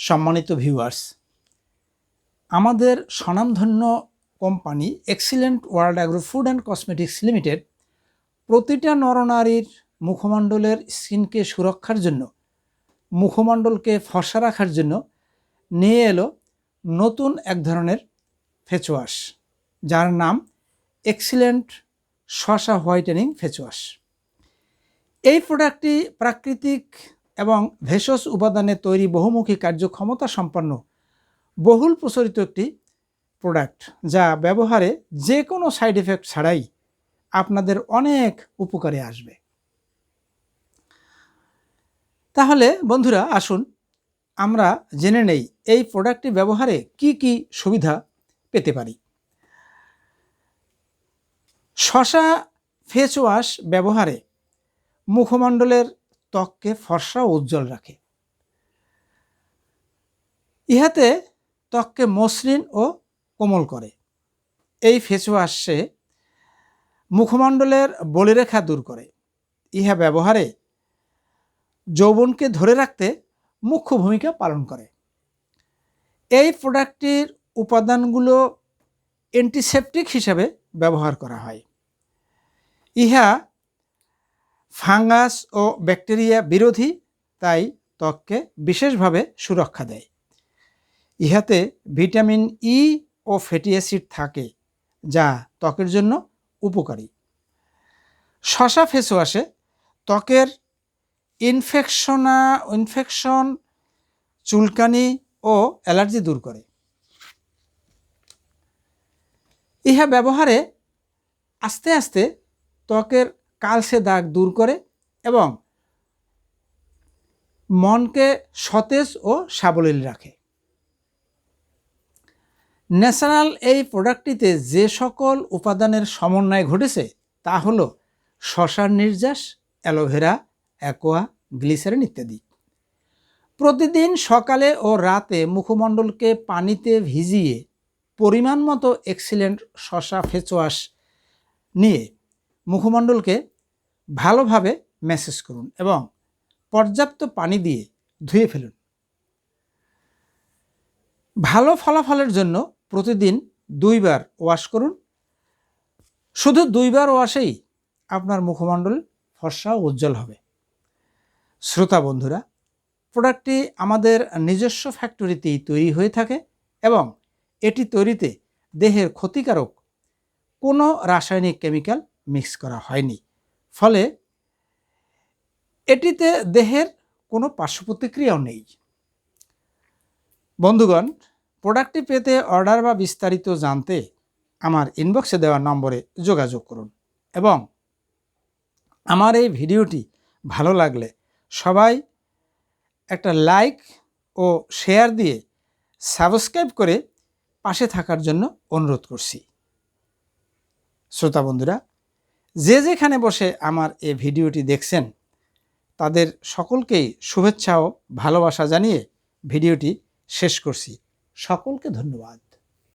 সম্মানিত ভিউয়ার্স আমাদের স্বনামধন্য company Excellent World Agro Food and Cosmetics Limited প্রতিটা নরনারীর মুখমণ্ডলের স্কিনকে সুরক্ষার জন্য, মুখমণ্ডলকে ফসা রাখার জন্য নিয়ে এলো নতুন এক ধরনের ফেস ওয়াশ যার নাম এক্সিলেন্ট শসা হোয়াইটেনিং ফেস ওয়াশ এই প্রোডাক্টটি প্রাকৃতিক এবং ভেষজ উপাদানে তৈরি বহুমুখী কার্যক্ষমতা সম্পন্ন বহুল প্রচলিত একটি প্রোডাক্ট যা ব্যবহারে যে কোনো সাইড এফেক্ট ছাড়াই আপনাদের অনেক উপকারে আসবে। তাহলে বন্ধুরা, আসুন আমরা জেনে নেই এই প্রোডাক্টটি ব্যবহারে কি কি সুবিধা পেতে পারি। শশা ফেস ওয়াশ ব্যবহারে মুখমণ্ডলের ত্বককে ফর্সা উজ্জ্বল রাখে। ইহাতে ত্বককে মসৃণ ও কোমল করে। এই ফেসওয়াশে মুখমণ্ডলের বলিরেখা দূর করে। ইহা ব্যবহারে যৌবনকে ধরে রাখতে মুখ্য ভূমিকা পালন করে। এই প্রোডাক্টটির উপাদানগুলো অ্যান্টিসেপটিক হিসাবে ব্যবহার করা হয়। ইহা ফাঙ্গাস ও ব্যাকটেরিয়া বিরোধী তাই ত্বককে বিশেষভাবে সুরক্ষা দেয়। ইহাতে ভিটামিন ই ও ফ্যাটি অ্যাসিড থাকে, যা ত্বকের জন্য উপকারী। শশা ফেসওয়াশে ত্বকের ইনফেকশনা, ইনফেকশন, চুলকানি ও অ্যালার্জি দূর করে। ইহা ব্যবহারে আস্তে আস্তে ত্বকের কালসে দাগ দূর করে এবং মনকে সতেজ ও সাবলীল রাখে। ন্যাশনাল এই প্রোডাক্টটিতে যে সকল উপাদানের সমন্বয় ঘটেছে তা হলো শশার নির্যাস, অ্যালোভেরা, অ্যাকোয়া, গ্লিসারিন ইত্যাদি। প্রতিদিন সকালে ও রাতে মুখমণ্ডলকে পানিতে ভিজিয়ে পরিমাণ মতো এক্সিলেন্ট শশা ফেস ওয়াশ নিয়ে মুখমণ্ডলকে ভালোভাবে ম্যাসেজ করুন এবং পর্যাপ্ত পানি দিয়ে ধুয়ে ফেলুন। ভালো ফলাফলের জন্য প্রতিদিন দুইবার ওয়াশ করুন। শুধু দুইবার ওয়াশেই আপনার মুখমণ্ডল ফর্সা উজ্জ্বল হবে। শ্রোতা বন্ধুরা প্রোডাক্টটি আমাদের নিজস্ব ফ্যাক্টরিতেই তৈরি হয়ে থাকে এবং এটি তৈরিতে দেহের ক্ষতিকারক কোনো রাসায়নিক কেমিক্যাল মিক্স করা হয়নি। ফলে এটিতে দেহের কোনো পার্শ্ব প্রতিক্রিয়াও নেই। বন্ধুগণ প্রোডাক্টটি পেতে অর্ডার বা বিস্তারিত জানতে আমার ইনবক্সে দেওয়া নম্বরে যোগাযোগ করুন এবং আমার এই ভিডিওটি ভালো লাগলে সবাই একটা লাইক ও শেয়ার দিয়ে সাবস্ক্রাইব করে পাশে থাকার জন্য অনুরোধ করছি। শ্রোতা বন্ধুরা যে যেখানে বসে আমার এ ভিডিওটি দেখছেন, তাদের সকলকেই শুভেচ্ছা ও ভালোবাসা জানিয়ে ভিডিওটি শেষ করছি। সকলকে ধন্যবাদ।